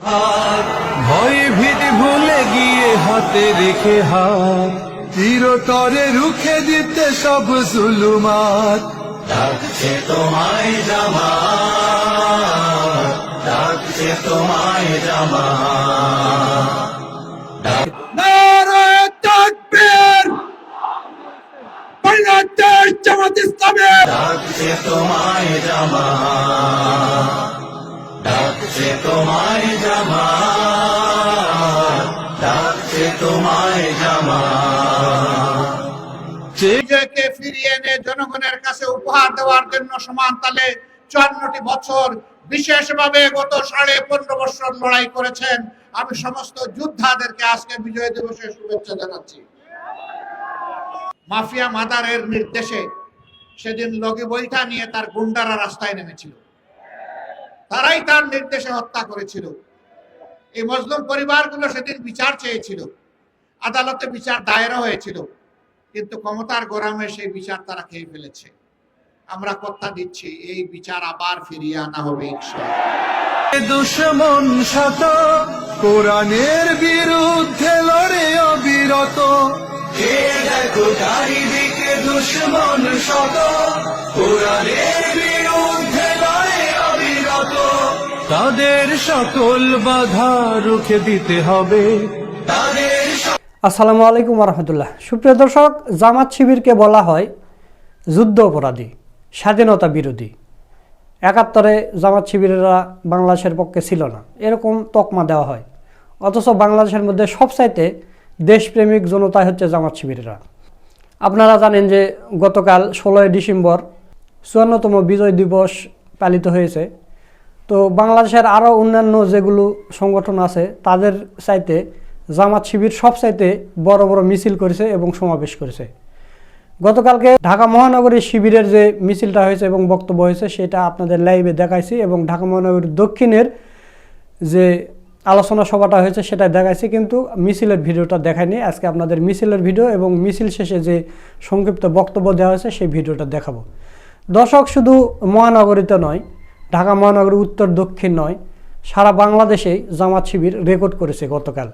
ভয় ভীতি ভুলে গিয়ে হাতে রেখে হাত চিরতরে রুখে দিতে সব জুলুমাত। ডাকছে তোমায় জামা ডাকছে তোমায় জামা জামাত ইসলামী ডাকছে তোমায় জামা ডাকছে তোমায় তোমায় জামা। ফিরিয়ে এনে জনগণের কাছে উপহার দেওয়ার জন্য সমান তালে চুয়ান্নটি বছর বিশেষভাবে গত সাড়ে পনেরো বছর লড়াই করেছেন। আমি সমস্ত যোদ্ধাদেরকে আজকে বিজয় শুভেচ্ছা জানাচ্ছি। মাফিয়া মাদারের নির্দেশে সেদিন লগি বইটা নিয়ে তার গুন্ডারা রাস্তায় নেমেছিল। তারাই তার নির্দেশে হত্যা করেছিল। এই মজলুম পরিবারগুলো সেদিন বিচার চেয়েছিল। আদালতে বিচার দায়েরও হয়েছিল কিন্তু ক্ষমতার গরমে সেই বিচার তারা খেয়ে ফেলেছে। আমরা কথা দিচ্ছি এই বিচার আবার ফিরিয়ে আনা হবে দুশ্মন শত কোরআনের বিরুদ্ধে লড়ে অবিরত। চারিদিকে দুশ্মন শত কোরআনের বিরুদ্ধে লড়ে অবিরত। তাদের সকল বাধা রুখে দিতে হবে। আসসালামু আলাইকুম রহমতুল্লাহ সুপ্রিয় দর্শক, জামাত শিবিরকে বলা হয় যুদ্ধ অপরাধী, স্বাধীনতা বিরোধী। একাত্তরে জামাত শিবিরেরা বাংলাদেশের পক্ষে ছিল না। এরকম তকমা দেওয়া হয়। অথচ বাংলাদেশের মধ্যে সবচাইতে দেশপ্রেমিক জনতা হচ্ছে জামাত শিবিরেরা। আপনারা জানেন যে গতকাল ষোলোই ডিসেম্বর চুয়ান্নতম বিজয় দিবস পালিত হয়েছে। তো বাংলাদেশের আরও অন্যান্য যেগুলো সংগঠন আছে, তাদের চাইতে জামাত শিবির সব চাইতে বড় বড় মিছিল করেছে এবং সমাবেশ করেছে। গতকালকে ঢাকা মহানগরীর শিবিরের যে মিছিলটা হয়েছে এবং বক্তব্য হয়েছে, সেটা আপনাদের লাইভে দেখাইছি এবং ঢাকা মহানগরীর দক্ষিণের যে আলোচনা সভাটা হয়েছে, সেটা দেখাইছি। কিন্তু মিছিলের ভিডিওটা দেখায়নি আজকে আপনাদের মিছিলের ভিডিও এবং মিছিল শেষে যে সংক্ষিপ্ত বক্তব্য দেওয়া হয়েছে, সেই ভিডিওটা দেখাবো। দর্শক, শুধু মহানগরীতে নয়, ঢাকা মহানগরী উত্তর দক্ষিণ নয়, সারা বাংলাদেশেই জামাত শিবির রেকর্ড করেছে গতকাল।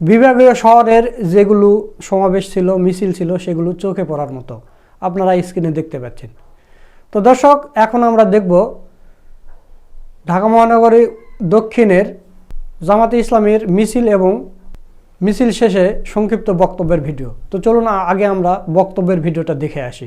বিভাগীয় শহরের যেগুলো সমাবেশ ছিল, মিছিল ছিল, সেগুলো চোখে পড়ার মতো। আপনারা স্ক্রিনে দেখতে পাচ্ছেন। তো দর্শক, এখন আমরা দেখব ঢাকা মহানগরী দক্ষিণের জামাতে ইসলামের মিছিল এবং মিছিল শেষে সংক্ষিপ্ত বক্তব্যের ভিডিও। তো চলুন, আগে আমরা বক্তব্যের ভিডিওটা দেখে আসি।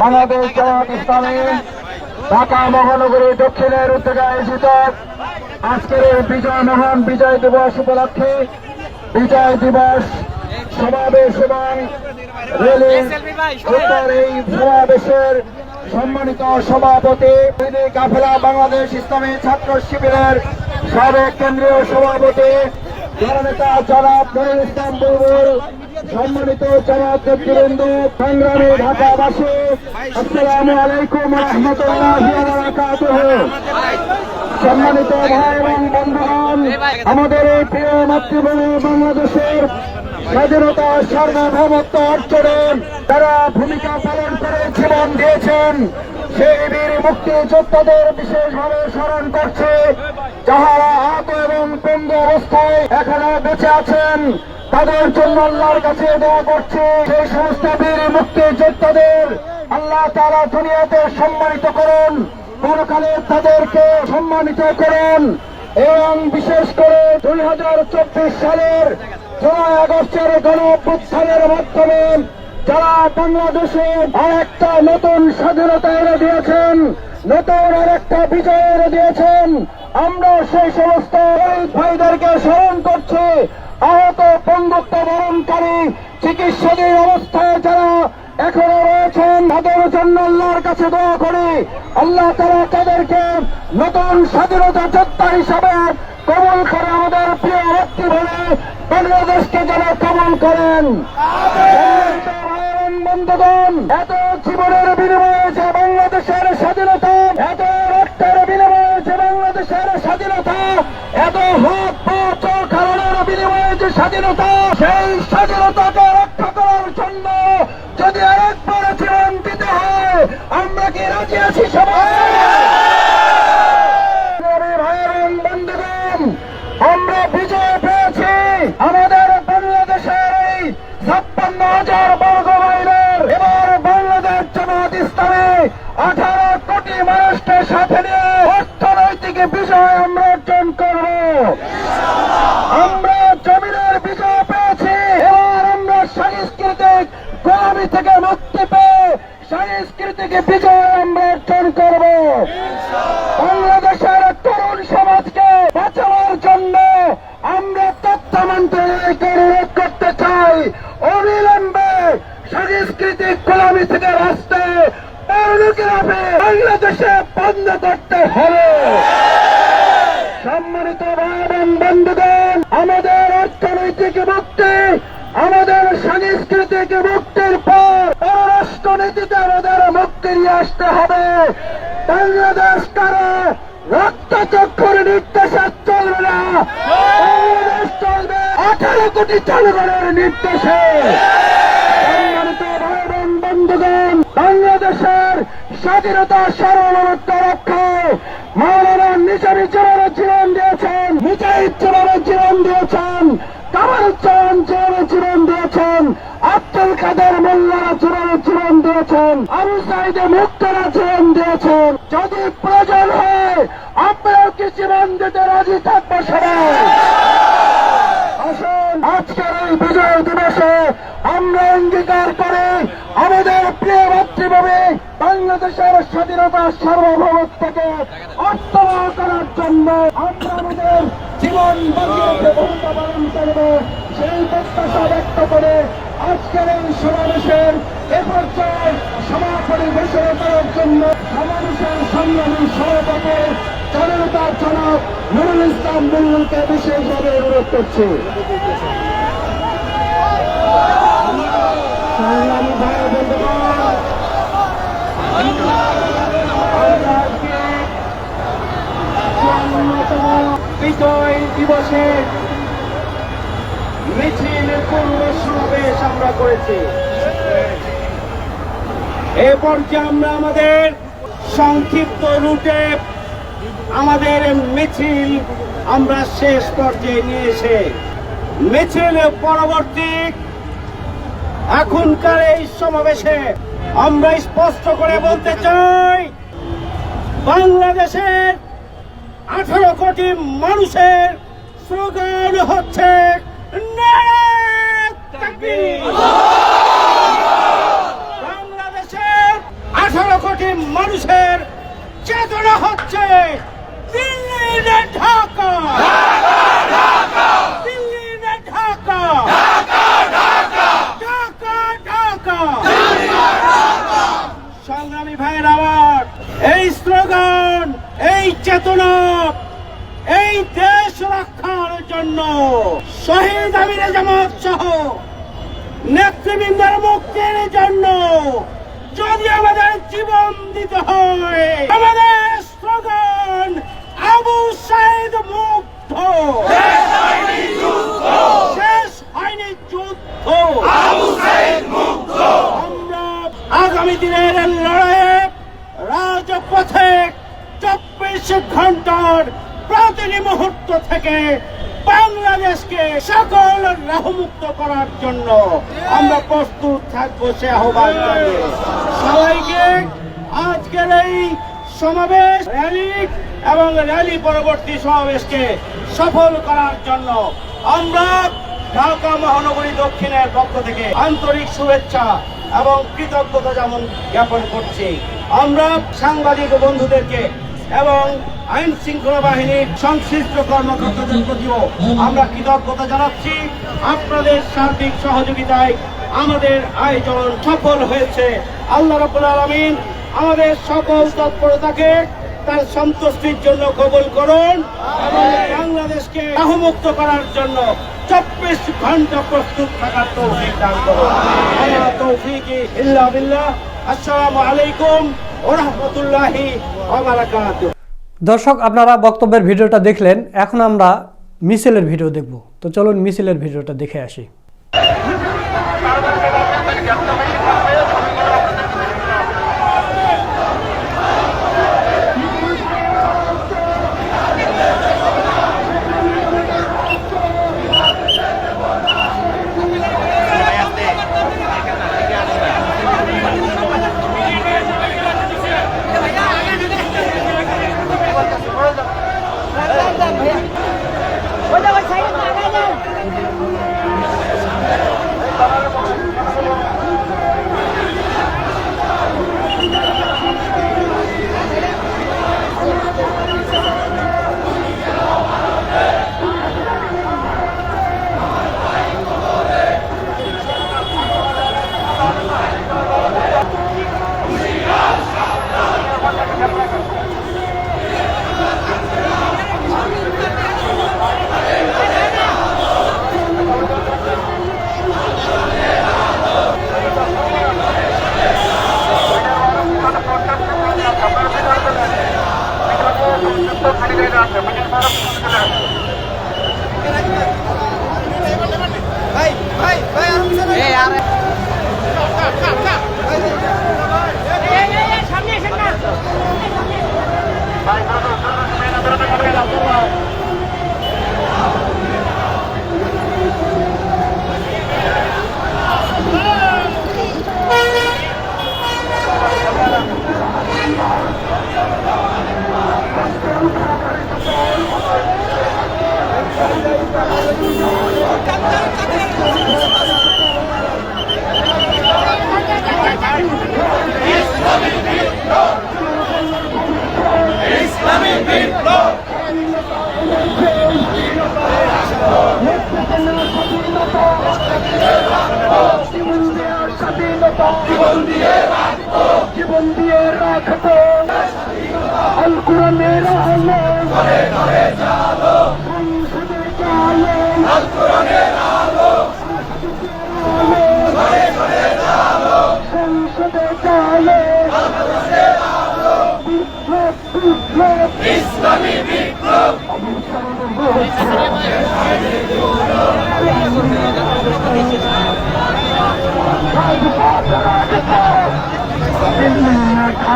বাংলাদেশ জামাত ইসলামী, ঢাকা মহানগরী দক্ষিণের উদ্যোগে আয়োজিত আজকের এই বিজয় মহান বিজয় দিবস উপলক্ষে বিজয় দিবস সমাবেশ এবং রেলি এই সমাবেশের সম্মানিত সভাপতি কাফেলা বাংলাদেশ ইসলামী ছাত্র শিবিরের সাবেক কেন্দ্রীয় সভাপতি সম্মানিত সম্মানিত ভাই এবং বন্ধুগণ, আমাদের এই প্রিয় মাতৃভূমি বাংলাদেশের স্বাধীনতা সার্বভৌমত্ব অর্জনে তারা ভূমিকা পালন করে জীবন দিয়েছেন সেই বীর মুক্তিযোদ্ধাদের বিশেষভাবে স্মরণ করছে। যাহারা আহত এবং পঙ্গু অবস্থায় এখনও বেঁচে আছেন, তাদের জন্য আল্লাহর কাছে দোয়া করছে। সেই সমস্ত বীর মুক্তিযোদ্ধাদের আল্লাহ তারা দুনিয়াতে সম্মানিত করুন, পরকালে তাদেরকে সম্মানিত করুন এবং বিশেষ করে দুই হাজার চব্বিশ সালের জুলাই আগস্টের গণ মাধ্যমে যারা বাংলাদেশে আরেকটা নতুন স্বাধীনতা এনে দিয়েছেন, নতুন আর একটা বিজয়ের দিয়েছেন, আমরা সেই সমস্ত ভাইদেরকে স্মরণ করছি। আহত পঙ্গুত্ব বরণকারী চিকিৎসাধীন অবস্থায় যারা এখনও রয়েছেন, তাদের জন্য আল্লাহর কাছে দোয়া করি। আল্লাহ তারা তাদেরকে নতুন স্বাধীনতা যোদ্ধা হিসাবে কবল করে আমাদের প্রিয় ব্যক্তি বলে বাংলাদেশকে যারা কবল করেন। বন্ধুগণ এত জীবনের বিনিময়ে যে বাংলাদেশের স্বাধীনতা এত রক্তের বিনিময়ে যে বাংলাদেশের স্বাধীনতা এত হাত পা চোখ বিনিময়ে যে স্বাধীনতা সেই স্বাধীনতাকে রক্ষা করার জন্য যদি আরেকবার জীবন দিতে হয় আমরা কি রাজি আছি সবাই নবী ভাই এবং বন্ধুগণ, আমরা বিজয় পেয়েছি আমাদের বাংলাদেশের এই ছাপ্পান্ন হাজার বর্গ মাইলের এবার বাংলাদেশ জামাত ইসলামে আঠারো কোটি মানুষকে সাথে নিয়ে অর্থনৈতিক বিজয় আমরা অর্জন করব আমরা জমিনের বিজয় পেয়েছি এবার আমরা সাংস্কৃতিক গোলামি থেকে মুক্তি পেয়ে সাংস্কৃতিক বিজয় আমরা অর্জন করব। বাংলাদেশের তরুণ সমাজকে বাঁচানোর জন্য আমরা তথ্যমন্ত্রণালয়কে অনুরোধ করতে চাই। অবিলম্বে সাংস্কৃতিক গোলামি থেকে রাস্তায় বাংলাদেশে বন্ধ করতে হবে। সম্মানিত বন্ধুগণ, আমাদের অর্থনৈতিক মুক্তি, আমাদের সাংস্কৃতিক মুক্তির পর পররাষ্ট্রনীতিতে আমাদের নিয়ে আসতে হবে। বাংলাদেশ কারও রক্তচক্ষুর নির্দেশে চলবে না। বাংলাদেশ চলবে আঠারো কোটি জনগণের নির্দেশে। বন্ধুগণ, বাংলাদেশের স্বাধীনতা, সার্বভৌমত্ব রক্ষায় মাওলানা নিজামী জীবনে জীবন দিয়েছেন, মুজাহিদ জীবনে জীবন দিয়েছেন কামারুজ্জামান জীবনে জীবন দিয়েছেন আব্দুল কাদের মোল্লারা জীবনে জীবন দিয়েছেন, আবু সাইদে মুক্তরা জীবন দিয়েছেন। যদি প্রয়োজন হয় আপনারাও কি জীবন দিতে রাজি থাকব সবাই। আজকের এই বিজয় দিবসে আমরা অঙ্গীকার করে আমাদের প্রিয় মাতৃভূমি বাংলাদেশের স্বাধীনতা সার্বভৌমত্বকে অর্থবহ করার জন্য আমরা আমাদের জীবন বাজিয়ে ভূমিকা পালন করব। সেই প্রত্যাশা ব্যক্ত করে আজকের এই সমাবেশের এ পর্যায়ে সমাপনী ঘোষণা করার জন্য সমাবেশের সংগ্রামী সভাপতি জনতার জনক নুরুল ইসলাম মুল্লুকে বিশেষভাবে অনুরোধ করছি। বিজয় দিবসে মিছিল পূর্ব আমরা আমাদের সংক্ষিপ্ত রুটে আমাদের মিছিল আমরা শেষ পর্যায়ে নিয়ে এসে মিছিল পরবর্তী এখনকার এই সমাবেশে আমরা স্পষ্ট করে বলতে চাই, বাংলাদেশের আঠারো কোটি মানুষের স্লোগান হচ্ছে তাকবীর। বাংলাদেশের আঠারো কোটি মানুষের চেতনা হচ্ছে দিল্লি ঢাকা দিল্লি নে ঢাকা ঢাকা ঢাকা সংগ্রামী ভাইয়ের আমার এই স্লোগান এই চেতনা এই দেশ রক্ষার জন্য শহীদ আমিরে জামাত সহ নেতৃবৃন্দের মুক্তির জন্য যদি আমাদের জীবন দিতে হয়। আমাদের স্লোগান আবু সাইদ মুক্ত শেষ হয়নি যুদ্ধ। আমরা আগামী দিনের লড়াইয়ে রাজপথে চব্বিশ ঘণ্টার প্রতিটি মুহূর্ত থেকে বাংলাদেশকে সকল রাহমুক্ত করার জন্য আমরা প্রস্তুত থাকব সে আহ্বান সবাইকে আজকের সমাবেশ, র্যালি এবং র্যালি পরবর্তী সমাবেশকে সফল করার জন্য আমরা ঢাকা মহানগরী দক্ষিণের পক্ষ থেকে আন্তরিক শুভেচ্ছা এবং কৃতজ্ঞতা যেমন জ্ঞাপন করছি। আমরা সাংবাদিক বন্ধুদেরকে এবং আইন শৃঙ্খলা বাহিনীর সংশ্লিষ্ট কর্মকর্তাদের প্রতিও আমরা কৃতজ্ঞতা জানাচ্ছি। আপনাদের সার্বিক সহযোগিতায় আমাদের আয়োজন সফল হয়েছে। আল্লাহ রাব্বুল আলামিন আমাদের সকল তৎপরতাকে তার সন্তুষ্টির জন্য কবুল করুন এবং বাংলাদেশকে আহমুক্ত করার জন্য চব্বিশ ঘণ্টা প্রস্তুত থাকার তৌফিক দান করুন। তৌফিকি আসসালামু আলাইকুম ওয়া দর্শক, আপনারা বক্তব্যের ভিডিওটা দেখলেন, এখন আমরা মিছিলের ভিডিও দেখব। তো চলুন মিছিলের ভিডিওটা দেখে আসি। জীবন দিয়ে রাখব আল কোরআনের আলো। ঘরে ঘরে জালো সংসদে জালো আল। কোরআনের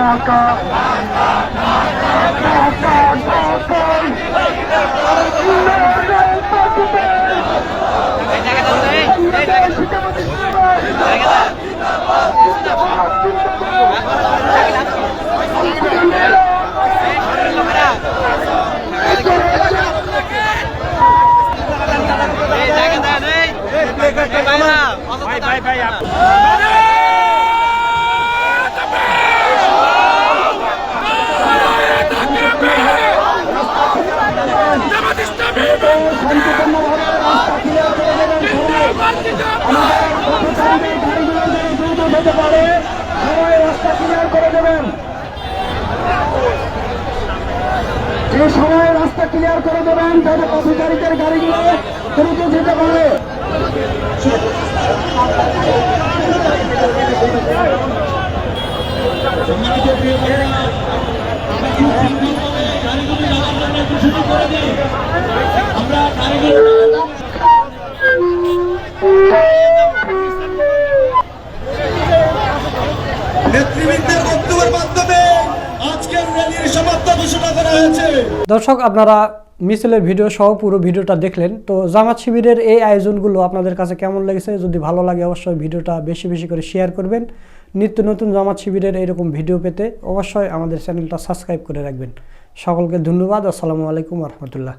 ঢাকা শান্তিপূর্ণভাবে রাস্তা ক্লিয়ার করে দেবেন আমাদের পথচারী গাড়িগুলো যেন দ্রুত যেতে পারে সবাই রাস্তা ক্লিয়ার করে দেবেন যে সময় রাস্তা ক্লিয়ার করে দেবেন যাতে পথচারীদের গাড়িগুলো দ্রুত যেতে পারে। নেতৃবৃন্দের বক্তব্যের মাধ্যমে আজকের র্যালির সমাপ্ত ঘোষণা করা হয়েছে দর্শক, আপনারা মিছিলের ভিডিও সহ পুরো ভিডিওটা দেখলেন। তো জামাত শিবিরের এই আয়োজনগুলো আপনাদের কাছে কেমন লেগেছে? যদি ভালো লাগে অবশ্যই ভিডিওটা বেশি বেশি করে শেয়ার করবেন। নিত্য নতুন জামাত শিবিরের এরকম ভিডিও পেতে অবশ্যই আমাদের চ্যানেলটা সাবস্ক্রাইব করে রাখবেন। সকলকে ধন্যবাদ। আসসালামু আলাইকুম রহমতুল্লাহ।